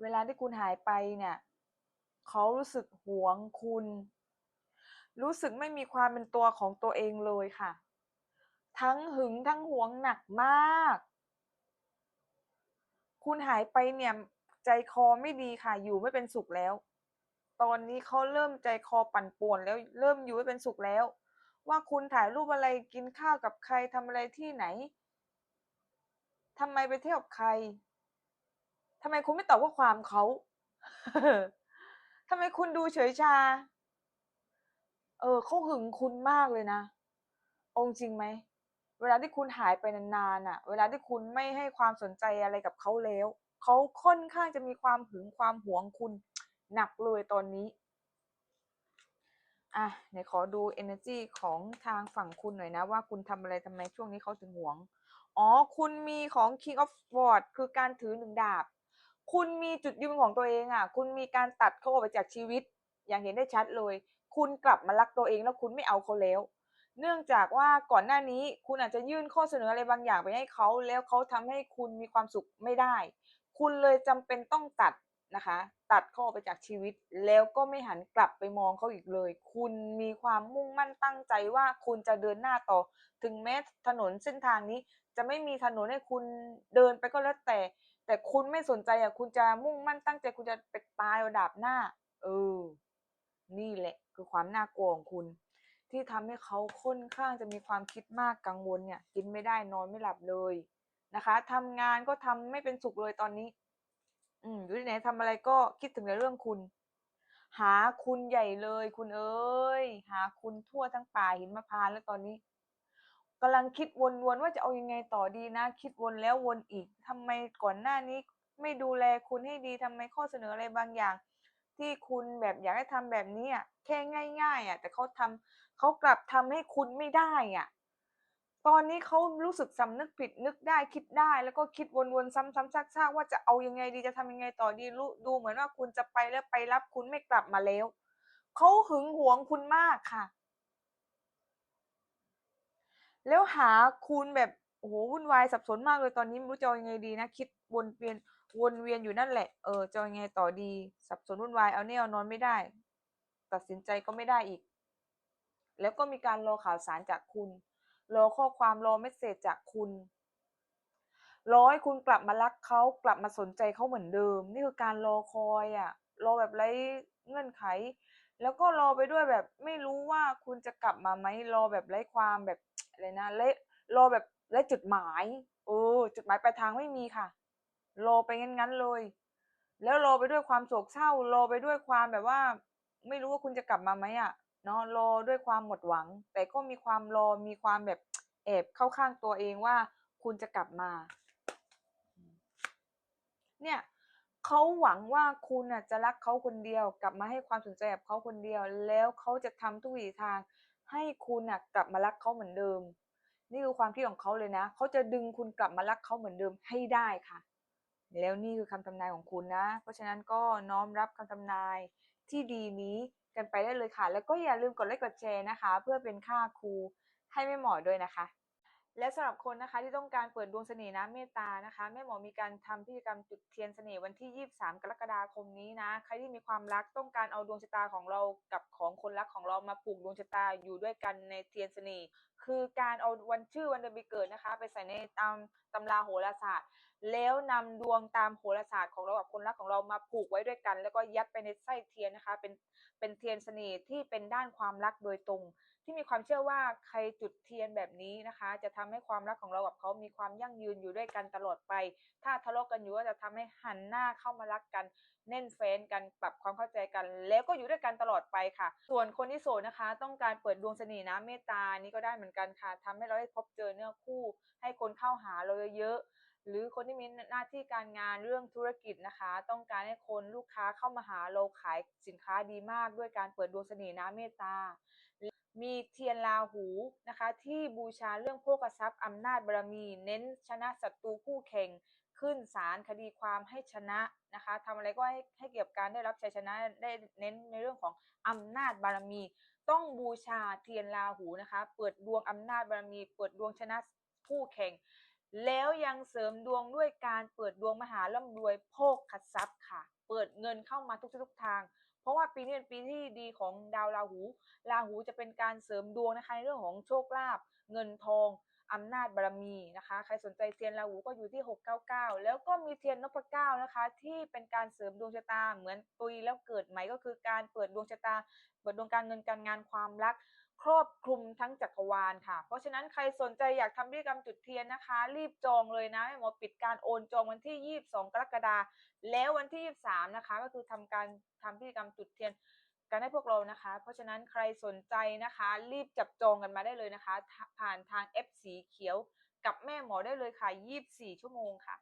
เวลาที่คุณหายไปเนี่ยเขารู้สึกหวงคุณ รู้สึกไม่มีความเป็นตัวของตัวเองเลยค่ะ ทั้งหึงทั้งหวงหนักมาก คุณหายไปเนี่ยใจคอไม่ดีค่ะ อยู่ไม่เป็นสุขแล้ว ตอนนี้เขาเริ่มใจคอปั่นป่วนแล้วเริ่มอยู่ไม่เป็นสุขแล้ว ว่าคุณถ่ายรูปอะไรกินข้าวกับใครทำอะไรที่ไหนทำไมไปเที่ยวกับใคร ทำไมคุณไม่ตอบข้อความเขาทำไมคุณดูเฉยชา เออเขาหึงคุณมากเลยนะองจริงไหม เวลาที่คุณหายไปนานๆอะ เวลาที่คุณไม่ให้ความสนใจอะไรกับเขาแล้ว เขาค่อนข้างจะมีความหึงความหวงคุณหนักเลยตอนนี้ อะไหนขอดู energy ของทางฝั่งคุณหน่อยนะ ว่าคุณทำอะไรทำไมช่วงนี้เขาถึงหวง อ๋อ คุณมีของ King of Swords คือการถือหนึ่งดาบ คุณมีจุดยืนของตัวเองอะ คุณมีการตัดเขาออกไปจากชีวิต อย่างเห็นได้ชัดเลย คุณกลับมารักตัวเองแล้วคุณไม่เอาเขาแล้ว เนื่องจากว่าก่อนหน้านี้คุณอาจจะยื่นข้อเสนออะไรบางอย่างไปให้เขาแล้วเขาทำให้คุณมีความสุขไม่ได้ คุณเลยจำเป็นต้องตัด นะคะ ตัดเขาออกไปจากชีวิต แล้วก็ไม่หันกลับไปมองเขาอีกเลย คุณมีความมุ่งมั่นตั้งใจว่าคุณจะเดินหน้าต่อ ถึงแม้ถนนเส้นทางนี้ จะไม่มีถนนให้คุณเดินไปก็แล้วแต่ แต่คุณไม่สนใจอะคุณจะมุ่งมั่นตั้งใจคุณจะไปตายเอาดาบหน้า เออ นี่แหละ คือความน่ากลัวของคุณ ที่ทำให้เขาค่อนข้างจะมีความคิดมากกังวลเนี่ย กินไม่ได้นอนไม่หลับเลยนะคะทำงานก็ทำไม่เป็นสุขเลยตอนนี้ อืมอยู่ที่ไหนทำอะไรก็คิดถึงแต่เรื่องคุณ หาคุณใหญ่เลย คุณเอ้ยหาคุณทั่วทั้งป่าหินมะพร้าวแล้วตอนนี้กำลังคิดวนๆว่าจะเอายังไงต่อดีนะ คิดวนแล้ววนอีกทำไมก่อนหน้านี้ ไม่ดูแลคุณให้ดีทำไมข้อเสนออะไรบางอย่าง ที่คุณแบบอยากให้ทำแบบนี้อะแค่ง่าย ๆ อะ แต่เขาทำเขากลับทำให้คุณไม่ได้อะ ตอนนี้เขารู้สึกสำนึกผิดนึกได้คิดได้ แล้วก็คิดวนๆซ้ำๆซากๆว่าจะเอายังไงดีจะทำยังไงต่อดีรู้ดูเหมือนว่าคุณจะไปแล้วไปรับคุณไม่กลับมาแล้วเขาหึงหวงคุณมากค่ะ แล้วหาคุณแบบโอ้โหวุ่นวายสับสนมากเลยตอนนี้ไม่รู้จะยังไงดีนะ คิดวนเวียนวนเวียนอยู่นั่นแหละเออจะยังไงต่อดี สับสนวุ่นวายเอาเนี่ยนอนไม่ได้ ตัดสินใจก็ไม่ได้อีก แล้วก็มีการรอข่าวสารจากคุณ รอข้อความรอเมสเซจจากคุณรอให้คุณกลับมารักเขากลับมาสนใจเขาเหมือนเดิม นี่คือการรอคอยอะรอแบบไร้เงื่อนไข แล้วก็รอไปด้วยแบบไม่รู้ว่าคุณจะกลับมาไหมรอแบบไร้ความแบบอะไรนะไร้รอแบบไร้จุดหมายเออจุดหมายปลายทางไม่มีค่ะ รอไปงั้นๆเลย แล้วรอไปด้วยความโศกเศร้ารอไปด้วยความแบบว่า ไม่รู้ว่าคุณจะกลับมาไหมอะ เนาะรอด้วยความหมดหวัง แต่ก็มีความรอมีความแบบแอบเข้าข้างตัวเองว่าคุณจะกลับมา เนี่ยเขาหวังว่าคุณน่ะจะรักเขาคนเดียว กลับมาให้ความสนใจกับเขาคนเดียว แล้วเขาจะทำทุกวิถีทาง ให้คุณน่ะกลับมารักเขาเหมือนเดิม นี่คือความคิดของเขาเลยนะเขาจะดึงคุณกลับมารักเขาเหมือนเดิมให้ได้ค่ะ แล้วนี่คือคำทำนายของคุณนะ เพราะฉะนั้นก็น้อมรับคำทำนายที่ดีนี้ กันไปได้เลยค่ะ แล้วก็อย่าลืมกดไลค์กดแชร์นะคะ เพื่อเป็นค่าครูให้แม่หมอด้วยนะคะ และสำหรับคนนะคะที่ต้องการเปิดดวงเสน่ห์น้ำเมตตานะคะแม่หมอมีการทำพิธีกรรมจุดเทียนเสน่ห์วันที่ 23 กรกฎาคมนี้นะใครที่มีความรักต้องการเอาดวงชะตาของเรากับของคนรักของเรามาผูกดวงชะตาอยู่ด้วยกันในเทียนเสน่ห์คือการเอาวันชื่อวันเดือนปีเกิดนะคะ ไปใส่ในตามตำราโหราศาสตร์ แล้วนำดวงตามโหราศาสตร์ของเรากับคนรักของเรามาผูกไว้ด้วยกัน แล้วก็ยัดไปในไส้เทียนนะคะ เป็นเป็นเทียนเสน่ห์ที่เป็นด้านความรักโดยตรง ที่มีความเชื่อว่าใครจุดเทียนแบบนี้นะคะ จะทำให้ความรักของเรากับเขามีความยั่งยืนอยู่ด้วยกันตลอดไป ถ้าทะเลาะกันอยู่ก็จะทำให้หันหน้าเข้ามารักกันแน่นแฟนกันปรับความเข้าใจกัน แล้วก็อยู่ด้วยกันตลอดไปค่ะ ส่วนคนที่โสดนะคะ ต้องการเปิดดวงเสน่ห์น้ำเมตตานี่ก็ได้เหมือนกันค่ะทำให้เราได้พบเจอเนื้อคู่ ให้คนเข้าหาเราเยอะๆหรือคนที่มีหน้าที่การงานเรื่องธุรกิจนะคะ ต้องการให้คนลูกค้าเข้ามาหาเราขายสินค้าดีมากด้วยการเปิดดวงเสน่ห์น้ำเมตตา มีเทียนลาหูนะคะที่บูชาเรื่องโภคทรัพย์อำนาจบารมี เน้นชนะศัตรูคู่แข่งขึ้นศาลคดีความให้ชนะนะคะทำอะไรก็ให้ให้เกี่ยวกับการได้รับชัยชนะได้เน้นในเรื่องของอำนาจบารมี ต้องบูชาเทียนลาหูนะคะเปิดดวงอำนาจบารมี เปิดดวงชนะคู่แข่ง แล้วยังเสริมดวงด้วยการเปิดดวงมหาร่ำรวยโภคทรัพย์ค่ะ เปิดเงินเข้ามาทุกทิศทุกทาง ราะว่าปีนี้เป็นปีที่ดีของดาวราหู ราหูจะเป็นการเสริมดวงนะคะในเรื่องของโชคลาภเงินทองอำนาจบารมีนะคะ ใครสนใจเทียนราหูก็อยู่ที่ 699 แล้วก็มีเทียนนพเก้านะคะ ที่เป็นการเสริมดวงชะตาเหมือนตุยแล้วเกิดใหม่ก็คือการเปิดดวงชะตา เปิดดวงการเงินการงานความรัก ครอบคลุมทั้งจักรวาลค่ะ เพราะฉะนั้นใครสนใจอยากทำพิธีกรรมจุดเทียนนะคะ รีบจองเลยนะแม่หมอปิดการโอนจองวันที่ 22 กรกฎาคมแล้ววันที่ 23 นะคะ ก็คือทำการทำพิธีกรรมจุดเทียนกันให้พวกเรานะคะ เพราะฉะนั้นใครสนใจนะคะ รีบจับจองกันมาได้เลยนะคะ ผ่านทาง F สีเขียวกับแม่หมอได้เลยค่ะ 24 ชั่วโมงค่ะ